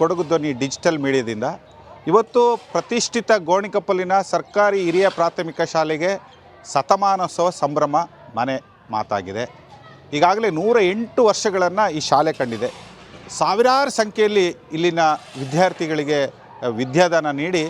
Kodagu ಧ್ವನಿ digital ಮೀಡಿಯಾದಿಂದ. ಇವತ್ತು ಪ್ರತಿಷ್ಠಿತ ಗೋಣಿಕಪ್ಪಲಿನ ಸರ್ಕಾರಿ ಹಿರಿಯ ಪ್ರಾಥಮಿಕ ಶಾಲೆಗೆ ಶತಮಾನೋತ್ಸವ ಸಂಭ್ರಮ ಮನೆ ಮಾತಾಗಿದೆ. ಈಗಾಗಲೇ ನೂರ ಎಂಟು ವರ್ಷಗಳನ್ನು ಈ ಶಾಲೆ ಕಂಡಿದೆ. ಸಾವಿರಾರು ಸಂಖ್ಯೆಯಲ್ಲಿ ಇಲ್ಲಿನ ವಿದ್ಯಾರ್ಥಿಗಳಿಗೆ ವಿದ್ಯಾದಾನ ನೀಡಿ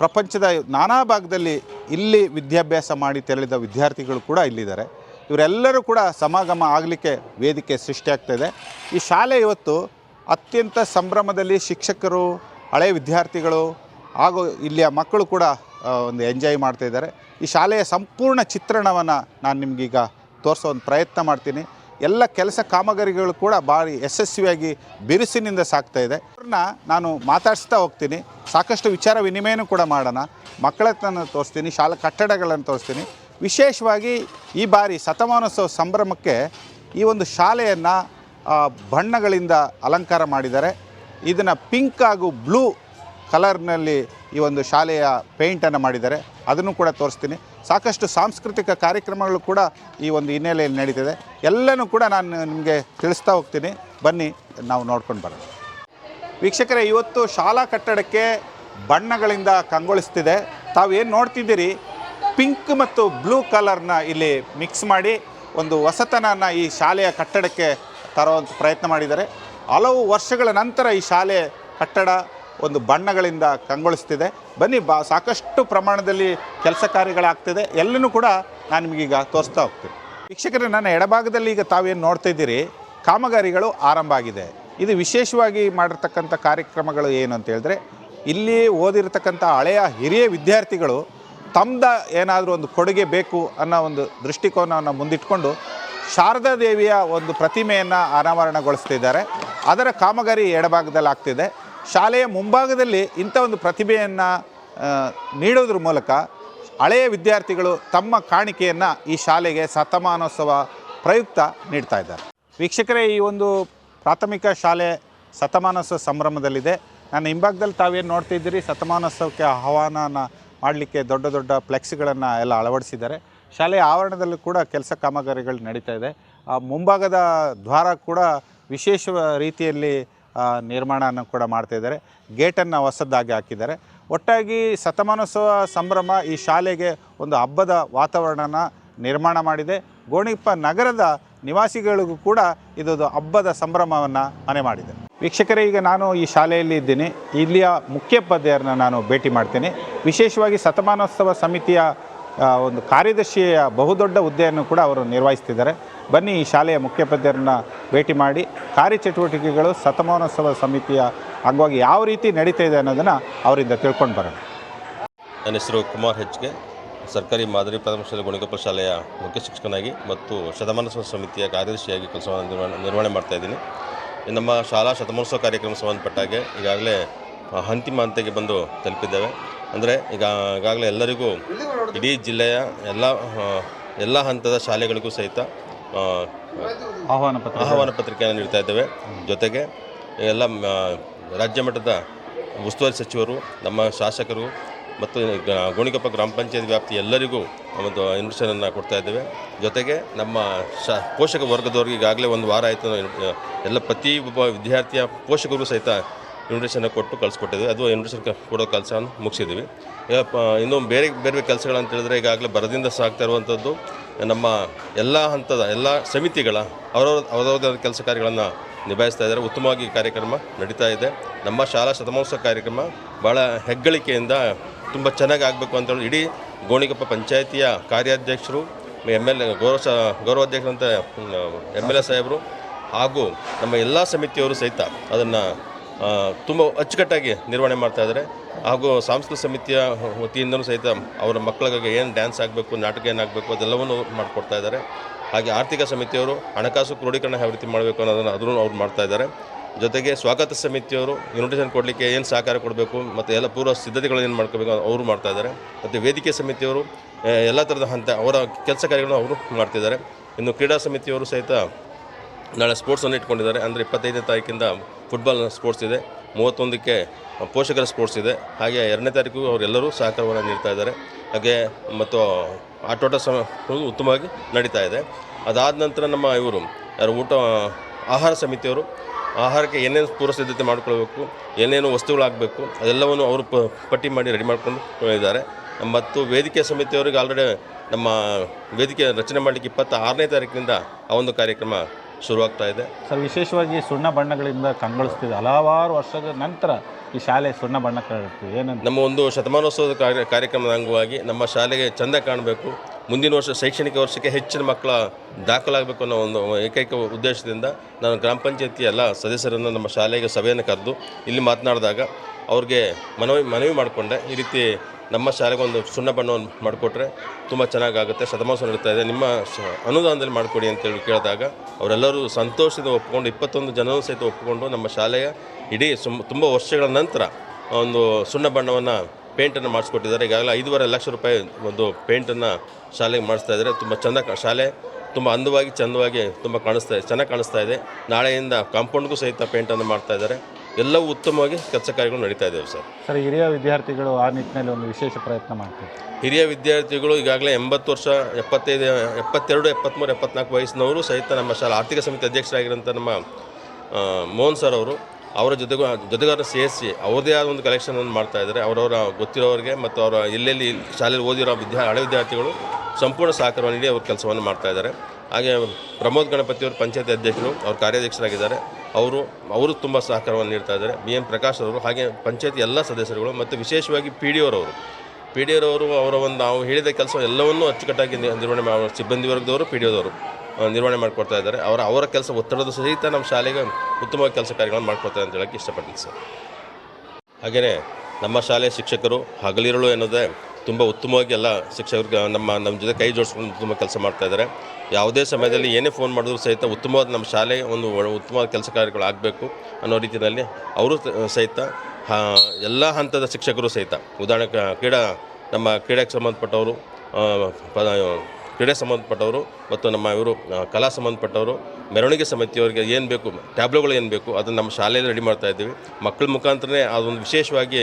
ಪ್ರಪಂಚದ ನಾನಾ ಭಾಗದಲ್ಲಿ ಇಲ್ಲಿ ವಿದ್ಯಾಭ್ಯಾಸ ಮಾಡಿ ತೆರಳಿದ ವಿದ್ಯಾರ್ಥಿಗಳು ಕೂಡ ಇಲ್ಲಿದ್ದಾರೆ. ಇವರೆಲ್ಲರೂ ಕೂಡ ಸಮಾಗಮ ಆಗಲಿಕ್ಕೆ ವೇದಿಕೆ ಸೃಷ್ಟಿಯಾಗ್ತಾಯಿದೆ ಈ ಶಾಲೆ ಇವತ್ತು ಅತ್ಯಂತ ಸಂಭ್ರಮದಲ್ಲಿ ಶಿಕ್ಷಕರು ಹಳೆಯ ವಿದ್ಯಾರ್ಥಿಗಳು ಹಾಗೂ ಇಲ್ಲಿಯ ಮಕ್ಕಳು ಕೂಡ ಒಂದು ಎಂಜಾಯ್ ಮಾಡ್ತಾ ಇದ್ದಾರೆ. ಈ ಶಾಲೆಯ ಸಂಪೂರ್ಣ ಚಿತ್ರಣವನ್ನು ನಾನು ನಿಮಗೀಗ ತೋರಿಸೋ ಒಂದು ಪ್ರಯತ್ನ ಮಾಡ್ತೀನಿ. ಎಲ್ಲ ಕೆಲಸ ಕಾಮಗಾರಿಗಳು ಕೂಡ ಭಾರಿ ಯಶಸ್ವಿಯಾಗಿ ಬಿರುಸಿನಿಂದ ಸಾಕ್ತಾ ಇದೆ. ಅವ್ರನ್ನ ನಾನು ಮಾತಾಡಿಸ್ತಾ ಹೋಗ್ತೀನಿ. ಸಾಕಷ್ಟು ವಿಚಾರ ವಿನಿಮಯನೂ ಕೂಡ ಮಾಡೋಣ. ಮಕ್ಕಳ ತೋರಿಸ್ತೀನಿ, ಶಾಲಾ ಕಟ್ಟಡಗಳನ್ನು ತೋರಿಸ್ತೀನಿ. ವಿಶೇಷವಾಗಿ ಈ ಬಾರಿ ಶತಮಾನೋತ್ಸವ ಸಂಭ್ರಮಕ್ಕೆ ಈ ಒಂದು ಶಾಲೆಯನ್ನು ಬಣ್ಣಗಳಿಂದ ಅಲಂಕಾರ ಮಾಡಿದ್ದಾರೆ. ಇದನ್ನು ಪಿಂಕ್ ಹಾಗೂ ಬ್ಲೂ ಕಲರ್ನಲ್ಲಿ ಈ ಒಂದು ಶಾಲೆಯ ಪೇಂಟನ್ನು ಮಾಡಿದ್ದಾರೆ. ಅದನ್ನು ಕೂಡ ತೋರಿಸ್ತೀನಿ. ಸಾಕಷ್ಟು ಸಾಂಸ್ಕೃತಿಕ ಕಾರ್ಯಕ್ರಮಗಳು ಕೂಡ ಈ ಒಂದು ಹಿನ್ನೆಲೆಯಲ್ಲಿ ನಡೀತಿದೆ. ಎಲ್ಲನೂ ಕೂಡ ನಾನು ನಿಮಗೆ ತಿಳಿಸ್ತಾ ಹೋಗ್ತೀನಿ. ಬನ್ನಿ, ನಾವು ನೋಡ್ಕೊಂಡು ಬರೋಣ. ವೀಕ್ಷಕರೇ, ಇವತ್ತು ಶಾಲಾ ಕಟ್ಟಡಕ್ಕೆ ಬಣ್ಣಗಳಿಂದ ಕಂಗೊಳಿಸ್ತಿದೆ. ತಾವು ಏನು ನೋಡ್ತಿದ್ದೀರಿ? ಪಿಂಕ್ ಮತ್ತು ಬ್ಲೂ ಕಲರ್ನ ಇಲ್ಲಿ ಮಿಕ್ಸ್ ಮಾಡಿ ಒಂದು ಹೊಸತನನ ಈ ಶಾಲೆಯ ಕಟ್ಟಡಕ್ಕೆ ತರುವಂಥ ಪ್ರಯತ್ನ ಮಾಡಿದ್ದಾರೆ. ಹಲವು ವರ್ಷಗಳ ನಂತರ ಈ ಶಾಲೆ ಕಟ್ಟಡ ಒಂದು ಬಣ್ಣಗಳಿಂದ ಕಂಗೊಳಿಸ್ತಿದೆ. ಬನ್ನಿ ಬಾ, ಸಾಕಷ್ಟು ಪ್ರಮಾಣದಲ್ಲಿ ಕೆಲಸ ಕಾರ್ಯಗಳಾಗ್ತಿದೆ. ಎಲ್ಲನೂ ಕೂಡ ನಾನು ನಿಮಗೀಗ ತೋರಿಸ್ತಾ ಹೋಗ್ತೀನಿ. ವೀಕ್ಷಕರೇ, ನನ್ನ ಎಡಭಾಗದಲ್ಲಿ ಈಗ ತಾವೇನು ನೋಡ್ತಾ ಇದ್ದೀರಿ? ಕಾಮಗಾರಿಗಳು ಆರಂಭ ಆಗಿದೆ. ಇದು ವಿಶೇಷವಾಗಿ ಮಾಡಿರ್ತಕ್ಕಂಥ ಕಾರ್ಯಕ್ರಮಗಳು ಏನು ಅಂತ ಹೇಳಿದ್ರೆ, ಇಲ್ಲಿ ಓದಿರ್ತಕ್ಕಂಥ ಹಳೆಯ ಹಿರಿಯ ವಿದ್ಯಾರ್ಥಿಗಳು ತಮ್ಮದ ಏನಾದರೂ ಒಂದು ಕೊಡುಗೆ ಬೇಕು ಅನ್ನೋ ಒಂದು ದೃಷ್ಟಿಕೋನವನ್ನು ಮುಂದಿಟ್ಕೊಂಡು ಶಾರದಾ ದೇವಿಯ ಒಂದು ಪ್ರತಿಮೆಯನ್ನು ಅನಾವರಣಗೊಳಿಸ್ತಿದ್ದಾರೆ. ಅದರ ಕಾಮಗಾರಿ ಎಡಭಾಗದಲ್ಲಿ ಆಗ್ತಿದೆ. ಶಾಲೆಯ ಮುಂಭಾಗದಲ್ಲಿ ಇಂಥ ಒಂದು ಪ್ರತಿಭೆಯನ್ನು ನೀಡೋದ್ರ ಮೂಲಕ ಹಳೆಯ ವಿದ್ಯಾರ್ಥಿಗಳು ತಮ್ಮ ಕಾಣಿಕೆಯನ್ನು ಈ ಶಾಲೆಗೆ ಶತಮಾನೋತ್ಸವ ಪ್ರಯುಕ್ತ ನೀಡ್ತಾ ಇದ್ದಾರೆ. ವೀಕ್ಷಕರೇ, ಈ ಒಂದು ಪ್ರಾಥಮಿಕ ಶಾಲೆ ಶತಮಾನೋತ್ಸವ ಸಂಭ್ರಮದಲ್ಲಿದೆ. ನನ್ನ ಹಿಂಭಾಗದಲ್ಲಿ ತಾವೇನು ನೋಡ್ತಿದ್ದೀರಿ? ಶತಮಾನೋತ್ಸವಕ್ಕೆ ಆಹ್ವಾನನ ಮಾಡಲಿಕ್ಕೆ ದೊಡ್ಡ ದೊಡ್ಡ ಫ್ಲೆಕ್ಸ್ಗಳನ್ನು ಎಲ್ಲ ಅಳವಡಿಸಿದ್ದಾರೆ. ಶಾಲೆಯ ಆವರಣದಲ್ಲೂ ಕೂಡ ಕೆಲಸ ಕಾಮಗಾರಿಗಳು ನಡೀತಾ ಇದೆ. ಆ, ಮುಂಭಾಗದ ದ್ವಾರ ಕೂಡ ವಿಶೇಷ ರೀತಿಯಲ್ಲಿ ನಿರ್ಮಾಣವನ್ನು ಕೂಡ ಮಾಡ್ತಾಯಿದ್ದಾರೆ ಗೇಟನ್ನು ಹೊಸದಾಗಿ ಹಾಕಿದ್ದಾರೆ. ಒಟ್ಟಾಗಿ ಶತಮಾನೋತ್ಸವ ಸಂಭ್ರಮ ಈ ಶಾಲೆಗೆ ಒಂದು ಹಬ್ಬದ ವಾತಾವರಣನ ನಿರ್ಮಾಣ ಮಾಡಿದೆ. ಗೋಣಿಪ್ಪ ನಗರದ ನಿವಾಸಿಗಳಿಗೂ ಕೂಡ ಇದೊಂದು ಹಬ್ಬದ ಸಂಭ್ರಮವನ್ನು ಮನೆ ಮಾಡಿದೆ. ವೀಕ್ಷಕರೇ, ಈಗ ನಾನು ಈ ಶಾಲೆಯಲ್ಲಿ ಇದ್ದೀನಿ. ಇಲ್ಲಿಯ ಮುಖ್ಯೋಪಾಧ್ಯಾಯರನ್ನ ನಾನು ಭೇಟಿ ಮಾಡ್ತೀನಿ. ವಿಶೇಷವಾಗಿ ಶತಮಾನೋತ್ಸವ ಸಮಿತಿಯ ಒಂದು ಕಾರ್ಯದರ್ಶಿಯ ಬಹುದೊಡ್ಡ ಹುದ್ದೆಯನ್ನು ಕೂಡ ಅವರು ನಿರ್ವಹಿಸ್ತಿದ್ದಾರೆ. ಬನ್ನಿ ಈ ಶಾಲೆಯ ಮುಖ್ಯೋಪಾಧ್ಯಾಯರನ್ನ ಭೇಟಿ ಮಾಡಿ, ಕಾರ್ಯಚಟುವಟಿಕೆಗಳು ಶತಮಾನೋತ್ಸವ ಸಮಿತಿಯ ಅಂಗವಾಗಿ ಯಾವ ರೀತಿ ನಡೀತಾ ಇದೆ ಅನ್ನೋದನ್ನು ಅವರಿಂದ ತಿಳ್ಕೊಂಡು ಬರೋಣ. ನನ್ನ ಹೆಸರು ಕುಮಾರ್ ಹೆಚ್ಗೆ, ಸರ್ಕಾರಿ ಮಾದರಿ ಪ್ರಾಥಮಿಕ ಶಾಲೆ ಗುಣಿಗೊಪ್ಪ ಶಾಲೆಯ ಮುಖ್ಯ ಶಿಕ್ಷಕನಾಗಿ ಮತ್ತು ಶತಮಾನೋತ್ಸವ ಸಮಿತಿಯ ಕಾರ್ಯದರ್ಶಿಯಾಗಿ ಕೆಲಸ ನಿರ್ವಹಣೆ ಮಾಡ್ತಾ ಇದ್ದೀನಿ. ನಮ್ಮ ಶಾಲಾ ಶತಮಾನೋತ್ಸವ ಕಾರ್ಯಕ್ರಮ ಸಂಬಂಧಪಟ್ಟಾಗೆ ಈಗಾಗಲೇ ಅಂತಿಮ ಹಂತಕ್ಕೆ ಬಂದು ತಲುಪಿದ್ದೇವೆ. ಅಂದರೆ ಈಗ ಈಗಾಗಲೇ ಎಲ್ಲರಿಗೂ ಇಡೀ ಜಿಲ್ಲೆಯ ಎಲ್ಲ ಎಲ್ಲ ಹಂತದ ಶಾಲೆಗಳಿಗೂ ಸಹಿತ ಆಹ್ವಾನ ಪತ್ರ ಆಹ್ವಾನ ಪತ್ರಿಕೆಯನ್ನು ನೀಡ್ತಾ ಇದ್ದೇವೆ. ಜೊತೆಗೆ ಎಲ್ಲ ರಾಜ್ಯ ಮಟ್ಟದ ಉಸ್ತುವಾರಿ ಸಚಿವರು ನಮ್ಮ ಶಾಸಕರು ಮತ್ತು ಗೋಣಿಕೊಪ್ಪ ಗ್ರಾಮ ಪಂಚಾಯತ್ ವ್ಯಾಪ್ತಿ ಎಲ್ಲರಿಗೂ ಒಂದು ಇನ್ವಿಟೇಷನನ್ನು ಕೊಡ್ತಾ ಇದ್ದೇವೆ. ಜೊತೆಗೆ ನಮ್ಮ ಶ ಪೋಷಕ ವರ್ಗದವ್ರಿಗೆ ಈಗಾಗಲೇ ಒಂದು ವಾರ ಆಯಿತು. ಎಲ್ಲ ಪ್ರತಿ ಒಬ್ಬ ವಿದ್ಯಾರ್ಥಿಯ ಪೋಷಕರು ಸಹಿತ ಇನ್ವಿಟೇಷನ್ ಕೊಟ್ಟು ಕಳಿಸ್ಕೊಟ್ಟಿದ್ವಿ. ಅದು ಇನ್ವಿಟೇಷನ್ ಕೊಡೋ ಕೆಲಸವನ್ನು ಮುಗಿಸಿದ್ವಿ. ಈಗ ಇನ್ನೂ ಬೇರೆ ಬೇರೆ ಕೆಲಸಗಳಂತ ಹೇಳಿದ್ರೆ ಈಗಾಗಲೇ ಬರದಿಂದ ಸಾಗ್ತಾ ಇರುವಂಥದ್ದು ನಮ್ಮ ಎಲ್ಲ ಹಂತದ, ಎಲ್ಲ ಸಮಿತಿಗಳ ಅವರವ್ರ ಅವರವರ ಕೆಲಸ ಕಾರ್ಯಗಳನ್ನು ನಿಭಾಯಿಸ್ತಾ ಇದ್ದಾರೆ. ಉತ್ತಮವಾಗಿ ಕಾರ್ಯಕ್ರಮ ನಡೀತಾ ಇದೆ. ನಮ್ಮ ಶಾಲಾ ಶತಮಾನೋತ್ಸವ ಕಾರ್ಯಕ್ರಮ ಭಾಳ ಹೆಗ್ಗಳಿಕೆಯಿಂದ ತುಂಬ ಚೆನ್ನಾಗಿ ಆಗಬೇಕು ಅಂತೇಳಿ ಇಡೀ ಗೋಣಿಕೊಪ್ಪ ಪಂಚಾಯಿತಿಯ ಕಾರ್ಯಾಧ್ಯಕ್ಷರು, ಎಂ ಎಲ್ ಎ, ಗೌರವ ಸ ಗೌರವಾಧ್ಯಕ್ಷರಂತ ಎಂ ಎಲ್ ಎ ಸಾಹೇಬರು ಹಾಗೂ ನಮ್ಮ ಎಲ್ಲ ಸಮಿತಿಯವರು ಸಹಿತ ಅದನ್ನು ತುಂಬ ಅಚ್ಚುಕಟ್ಟಾಗಿ ನಿರ್ವಹಣೆ ಮಾಡ್ತಾ ಇದ್ದಾರೆ. ಹಾಗೂ ಸಾಂಸ್ಕೃತಿಕ ಸಮಿತಿಯ ವತಿಯಿಂದಲೂ ಸಹಿತ ಅವರ ಮಕ್ಕಳಿಗಾಗಿ ಏನು ಡ್ಯಾನ್ಸ್ ಆಗಬೇಕು, ನಾಟಕ ಏನಾಗಬೇಕು ಅದೆಲ್ಲವನ್ನು ಮಾಡಿಕೊಡ್ತಾ ಇದ್ದಾರೆ. ಹಾಗೆ ಆರ್ಥಿಕ ಸಮಿತಿಯವರು ಹಣಕಾಸು ಕ್ರೋಢೀಕರಣ ಯಾವ ರೀತಿ ಮಾಡಬೇಕು ಅನ್ನೋದನ್ನು ಅದನ್ನು ಅವ್ರು ಮಾಡ್ತಾ ಇದ್ದಾರೆ. ಜೊತೆಗೆ ಸ್ವಾಗತ ಸಮಿತಿಯವರು ಇನ್ವಿಟೇಷನ್ ಕೊಡಲಿಕ್ಕೆ ಏನು ಸಹಕಾರ ಕೊಡಬೇಕು ಮತ್ತು ಎಲ್ಲ ಪೂರ್ವ ಸಿದ್ಧತೆಗಳು ಏನು ಮಾಡ್ಕೋಬೇಕು ಅವರು ಮಾಡ್ತಾ ಇದ್ದಾರೆ. ಮತ್ತು ವೇದಿಕೆ ಸಮಿತಿಯವರು ಎಲ್ಲ ಥರದ ಹಂತ ಅವರ ಕೆಲಸ ಕಾರ್ಯಗಳನ್ನು ಅವರು ಮಾಡ್ತಿದ್ದಾರೆ ಇನ್ನು ಕ್ರೀಡಾ ಸಮಿತಿಯವರು ಸಹಿತ ನಾಳೆ ಸ್ಪೋರ್ಟ್ಸನ್ನು ಇಟ್ಕೊಂಡಿದ್ದಾರೆ. ಅಂದರೆ ಇಪ್ಪತ್ತೈದನೇ ತಾರೀಕಿಂದ ಫುಟ್ಬಾಲ್ ಸ್ಪೋರ್ಟ್ಸ್ ಇದೆ. ಮೂವತ್ತೊಂದಕ್ಕೆ ಪೋಷಕರ ಸ್ಪೋರ್ಟ್ಸ್ ಇದೆ. ಹಾಗೆ ಎರಡನೇ ತಾರೀಕು ಅವರೆಲ್ಲರೂ ಸಹಕಾರವನ್ನು ನೀಡ್ತಾ ಇದ್ದಾರೆ. ಹಾಗೆ ಮತ್ತು ಆಟೋಟ ಸಮ ಉತ್ತಮವಾಗಿ ನಡೀತಾ ಇದೆ. ಅದಾದ ನಂತರ ನಮ್ಮ ಇವರು, ಯಾರು ಊಟ, ಆಹಾರ ಸಮಿತಿಯವರು, ಆಹಾರಕ್ಕೆ ಏನೇನು ಪೂರ್ವ ಸಿದ್ಧತೆ ಮಾಡಿಕೊಳ್ಬೇಕು, ಏನೇನು ವಸ್ತುಗಳಾಗಬೇಕು, ಅದೆಲ್ಲವನ್ನು ಅವರು ಪಟ್ಟಿ ಮಾಡಿ ರೆಡಿ ಮಾಡ್ಕೊಂಡು ಇದ್ದಾರೆ. ಮತ್ತು ವೇದಿಕೆ ಸಮಿತಿಯವರಿಗೆ ಆಲ್ರೆಡಿ ನಮ್ಮ ವೇದಿಕೆ ರಚನೆ ಮಾಡಲಿಕ್ಕೆ ಇಪ್ಪತ್ತ ಆರನೇ ತಾರೀಕಿನಿಂದ ಆ ಒಂದು ಕಾರ್ಯಕ್ರಮ ಶುರುವಾಗ್ತಾ ಇದೆ. ಸರ್ ವಿಶೇಷವಾಗಿ ಸುಣ್ಣ ಬಣ್ಣಗಳಿಂದ ಕಂಗೊಳಿಸ್ತಿದೆ. ಹಲವಾರು ವರ್ಷದ ನಂತರ ಈ ಶಾಲೆ ಸುಣ್ಣ ಬಣ್ಣ ಕಾಣುತ್ತೆ ಏನಂತ? ನಮ್ಮ ಒಂದು ಶತಮಾನೋತ್ಸವದ ಕಾರ್ಯ ಕಾರ್ಯಕ್ರಮದ ಅಂಗವಾಗಿ ನಮ್ಮ ಶಾಲೆಗೆ ಚೆಂದ ಕಾಣಬೇಕು. ಮುಂದಿನ ವರ್ಷ ಶೈಕ್ಷಣಿಕ ವರ್ಷಕ್ಕೆ ಹೆಚ್ಚಿನ ಮಕ್ಕಳ ದಾಖಲಾಗಬೇಕು ಅನ್ನೋ ಒಂದು ಏಕೈಕ ಉದ್ದೇಶದಿಂದ ನಾನು ಗ್ರಾಮ ಪಂಚಾಯತಿ ಎಲ್ಲ ಸದಸ್ಯರನ್ನು ನಮ್ಮ ಶಾಲೆಗೆ ಸಭೆಯನ್ನು ಕರೆದು ಇಲ್ಲಿ ಮಾತನಾಡಿದಾಗ ಅವ್ರಿಗೆ ಮನವಿ ಮನವಿ ಮಾಡಿಕೊಂಡೆ. ಈ ರೀತಿ ನಮ್ಮ ಶಾಲೆಗೆ ಒಂದು ಸುಣ್ಣ ಬಣ್ಣವನ್ನು ಮಾಡಿಕೊಟ್ರೆ ತುಂಬ ಚೆನ್ನಾಗಾಗುತ್ತೆ, ಶತಮಾನೋತ್ಸವ ನಡೀತಾ ಇದೆ. ನಿಮ್ಮ ಅನುದಾನದಲ್ಲಿ ಮಾಡಿಕೊಡಿ ಅಂತೇಳಿ ಕೇಳಿದಾಗ ಅವರೆಲ್ಲರೂ ಸಂತೋಷದಿಂದ ಒಪ್ಪಿಕೊಂಡು, ಇಪ್ಪತ್ತೊಂದು ಜನರೂ ಸಹಿತ ಒಪ್ಪಿಕೊಂಡು ನಮ್ಮ ಶಾಲೆಯ ಇಡೀ ಸುಮ್ ತುಂಬ ವರ್ಷಗಳ ನಂತರ ಒಂದು ಸುಣ್ಣ ಬಣ್ಣವನ್ನು ಪೇಂಟನ್ನು ಮಾಡಿಸ್ಕೊಟ್ಟಿದ್ದಾರೆ. ಈಗಾಗಲೇ ಐದೂವರೆ ಲಕ್ಷ ರೂಪಾಯಿ ಒಂದು ಪೇಂಟನ್ನು ಶಾಲೆಗೆ ಮಾಡಿಸ್ತಾ ಇದ್ದಾರೆ. ತುಂಬ ಚೆಂದ ಶಾಲೆ ತುಂಬ ಅಂದವಾಗಿ ಚಂದವಾಗಿ ತುಂಬ ಕಾಣಿಸ್ತಾ ಇದೆ ಚೆನ್ನಾಗಿ ಕಾಣಿಸ್ತಾ ಇದೆ. ನಾಳೆಯಿಂದ ಕಾಂಪೌಂಡ್ಗೂ ಸಹಿತ ಪೇಂಟನ್ನು ಮಾಡ್ತಾ ಇದ್ದಾರೆ. ಎಲ್ಲವೂ ಉತ್ತಮವಾಗಿ ಕೆಲಸ ಕಾರ್ಯಗಳು ನಡೀತಾ ಇದ್ದಾವೆ ಸರ್. ಸರ್ ಹಿರಿಯ ವಿದ್ಯಾರ್ಥಿಗಳು ಆ ನಿಟ್ಟಿನಲ್ಲಿ ಒಂದು ವಿಶೇಷ ಪ್ರಯತ್ನ ಮಾಡ್ತಾರೆ ಹಿರಿಯ ವಿದ್ಯಾರ್ಥಿಗಳು ಈಗಾಗಲೇ ಎಂಬತ್ತು ವರ್ಷ ಎಪ್ಪತ್ತೈದು ಎಪ್ಪತ್ತೆರಡು ಎಪ್ಪತ್ತ್ಮೂರು ಎಪ್ಪತ್ನಾಲ್ಕು ವಯಸ್ಸಿನವರು ಸಹಿತ ನಮ್ಮ ಶಾಲಾ ಆರ್ಥಿಕ ಸಮಿತಿ ಅಧ್ಯಕ್ಷರಾಗಿರುವಂಥ ನಮ್ಮ ಮೋಹನ್ ಸರ್ ಅವರು ಅವರ ಜೊತೆಗೂ ಜೊತೆಗಾರ ಸೇರಿಸಿ ಅವ್ರದೇ ಆದ ಒಂದು ಕಲೆಕ್ಷನನ್ನು ಮಾಡ್ತಾ ಇದ್ದಾರೆ. ಅವರವರ ಗೊತ್ತಿರೋರಿಗೆ ಮತ್ತು ಅವರ ಎಲ್ಲೆಲ್ಲಿ ಶಾಲೆಯಲ್ಲಿ ಓದಿರೋ ವಿದ್ಯಾ ಹಳೆ ವಿದ್ಯಾರ್ಥಿಗಳು ಸಂಪೂರ್ಣ ಸಹಕಾರವನ್ನು ನೀಡಿ ಅವ್ರ ಕೆಲಸವನ್ನು ಮಾಡ್ತಾ ಇದ್ದಾರೆ. ಹಾಗೆ ಪ್ರಮೋದ್ ಗಣಪತಿಯವರು ಪಂಚಾಯತ್ ಅಧ್ಯಕ್ಷರು ಅವ್ರ ಕಾರ್ಯಾಧ್ಯಕ್ಷರಾಗಿದ್ದಾರೆ. ಅವರು ಅವರು ತುಂಬ ಸಹಕಾರವನ್ನು ನೀಡ್ತಾ ಇದ್ದಾರೆ. ಬಿ ಎಂ ಪ್ರಕಾಶ್ ಅವರು, ಹಾಗೆ ಪಂಚಾಯತ್ ಎಲ್ಲ ಸದಸ್ಯರುಗಳು ಮತ್ತು ವಿಶೇಷವಾಗಿ ಪಿ ಡಿ ಓರವರು ಪಿ ಡಿ ಅವರವರು ಅವರ ಒಂದು ನಾವು ಹೇಳಿದ ಕೆಲಸ ಎಲ್ಲವನ್ನೂ ಅಚ್ಚುಕಟ್ಟಾಗಿ ನಿರ್ವಹಣೆ ಮಾಡುವ ಸಿಬ್ಬಂದಿ ವರ್ಗದವರು, ಪಿ ಡಿ ಓದವರು ನಿರ್ವಹಣೆ ಮಾಡಿಕೊಡ್ತಾ ಇದ್ದಾರೆ. ಅವರ ಅವರ ಕೆಲಸ ಒತ್ತಡದ ಸಹಿತ ನಮ್ಮ ಶಾಲೆಗೆ ಉತ್ತಮ ಕೆಲಸ ಕಾರ್ಯಗಳನ್ನು ಮಾಡ್ಕೊಡ್ತಾರೆ ಅಂತ ಹೇಳೋಕ್ಕೆ ಇಷ್ಟಪಡ್ತೀನಿ ಸರ್. ಹಾಗೆಯೇ ನಮ್ಮ ಶಾಲೆಯ ಶಿಕ್ಷಕರು ಹಗಲಿರುಳು ಎನ್ನೋದೇ ತುಂಬ ಉತ್ತಮವಾಗಿ ಎಲ್ಲ ಶಿಕ್ಷಕರು ನಮ್ಮ ನಮ್ಮ ಜೊತೆ ಕೈ ಜೋಡಿಸ್ಕೊಂಡು ತುಂಬ ಕೆಲಸ ಮಾಡ್ತಾ ಇದ್ದಾರೆ. ಯಾವುದೇ ಸಮಯದಲ್ಲಿ ಏನೇ ಫೋನ್ ಮಾಡಿದ್ರು ಸಹಿತ ಉತ್ತಮವಾದ ನಮ್ಮ ಶಾಲೆ ಒಂದು ಉತ್ತಮವಾದ ಕೆಲಸ ಕಾರ್ಯಗಳು ಆಗಬೇಕು ಅನ್ನೋ ರೀತಿಯಲ್ಲಿ ಅವರು ಸಹಿತ ಎಲ್ಲ ಹಂತದ ಶಿಕ್ಷಕರು ಸಹಿತ ಉದಾಹರಣೆಗೆ ಕ್ರೀಡಾ, ನಮ್ಮ ಕ್ರೀಡೆಗೆ ಸಂಬಂಧಪಟ್ಟವರು ಕ್ರೀಡೆ ಸಂಬಂಧಪಟ್ಟವರು ಮತ್ತು ನಮ್ಮ ಇವರು ಕಲಾ ಸಂಬಂಧಪಟ್ಟವರು ಮೆರವಣಿಗೆ ಸಮಿತಿಯವರಿಗೆ ಏನು ಬೇಕು, ಟ್ಯಾಬ್ಲೋಗಳು ಏನು ಬೇಕು, ಅದನ್ನು ನಮ್ಮ ಶಾಲೆಯಲ್ಲಿ ರೆಡಿ ಮಾಡ್ತಾ ಇದ್ದೀವಿ. ಮಕ್ಕಳ ಮುಖಾಂತರನೇ ಅದೊಂದು ವಿಶೇಷವಾಗಿ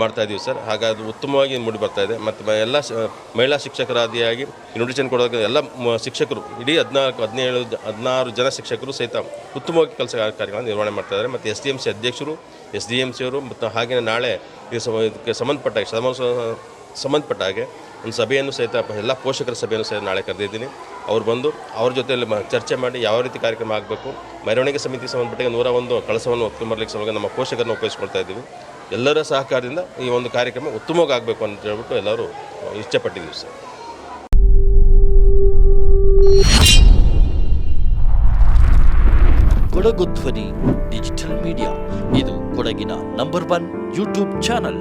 ಮಾಡ್ತಾ ಇದ್ದೀವಿ ಸರ್. ಹಾಗಾಗಿ ಉತ್ತಮವಾಗಿ ಮೂಡಿ ಬರ್ತಾ ಇದೆ. ಮತ್ತು ಎಲ್ಲ ಮಹಿಳಾ ಶಿಕ್ಷಕರಾದಿಯಾಗಿ ಇನ್ವಿಟೇಷನ್ ಕೊಡೋದಕ್ಕೆ ಎಲ್ಲ ಶಿಕ್ಷಕರು, ಇಡೀ ಹದಿನಾಲ್ಕು, ಹದಿನೇಳು, ಹದಿನಾರು ಜನ ಶಿಕ್ಷಕರು ಸಹಿತ ಉತ್ತಮವಾಗಿ ಕೆಲಸ ಕಾರ್ಯಗಳನ್ನು ನಿರ್ವಹಣೆ ಮಾಡ್ತಾ ಇದ್ದಾರೆ. ಮತ್ತು ಎಸ್ ಡಿ ಎಂ ಸಿ ಅಧ್ಯಕ್ಷರು ಎಸ್ ಡಿ ಎಂ ಸಿ ಅವರು, ಮತ್ತು ಹಾಗೆಯೇ ನಾಳೆ ಇದಕ್ಕೆ ಸಂಬಂಧಪಟ್ಟ ಸಂಬಂಧಪಟ್ಟ ಹಾಗೆ ಒಂದು ಸಭೆಯನ್ನು ಸಹಿತ ಎಲ್ಲ ಪೋಷಕರ ಸಭೆಯನ್ನು ಸಹಿತ ನಾಳೆ ಕರೆದಿದ್ದೀನಿ. ಅವ್ರು ಬಂದು ಅವ್ರ ಜೊತೆಯಲ್ಲಿ ಚರ್ಚೆ ಮಾಡಿ ಯಾವ ರೀತಿ ಕಾರ್ಯಕ್ರಮ ಆಗಬೇಕು, ಮೆರವಣಿಗೆ ಸಮಿತಿ ಸಂಬಂಧಪಟ್ಟಿಗೆ ನೂರ ಒಂದು ಕಳಸವನ್ನು ಒಪ್ಕೊಂಬರ್ಲಿಕ್ಕೆ ಸಲುವಾಗಿ ನಮ್ಮ ಪೋಷಕರನ್ನು ಉಪಯೋಗಿಸ್ಕೊಳ್ತಾ ಇದ್ದೀವಿ. ಎಲ್ಲರ ಸಹಕಾರದಿಂದ ಈ ಒಂದು ಕಾರ್ಯಕ್ರಮ ಉತ್ತಮವಾಗಿ ಆಗಬೇಕು ಅಂತ ಹೇಳ್ಬಿಟ್ಟು ಎಲ್ಲರೂ ಇಷ್ಟಪಟ್ಟಿದ್ದೀವಿ ಸರ್. ಕೊಡಗು ಧ್ವನಿ ಡಿಜಿಟಲ್ ಮೀಡಿಯಾ ಇದು ಕೊಡಗಿನ ನಂಬರ್ ಯೂಟ್ಯೂಬ್ ಚಾನಲ್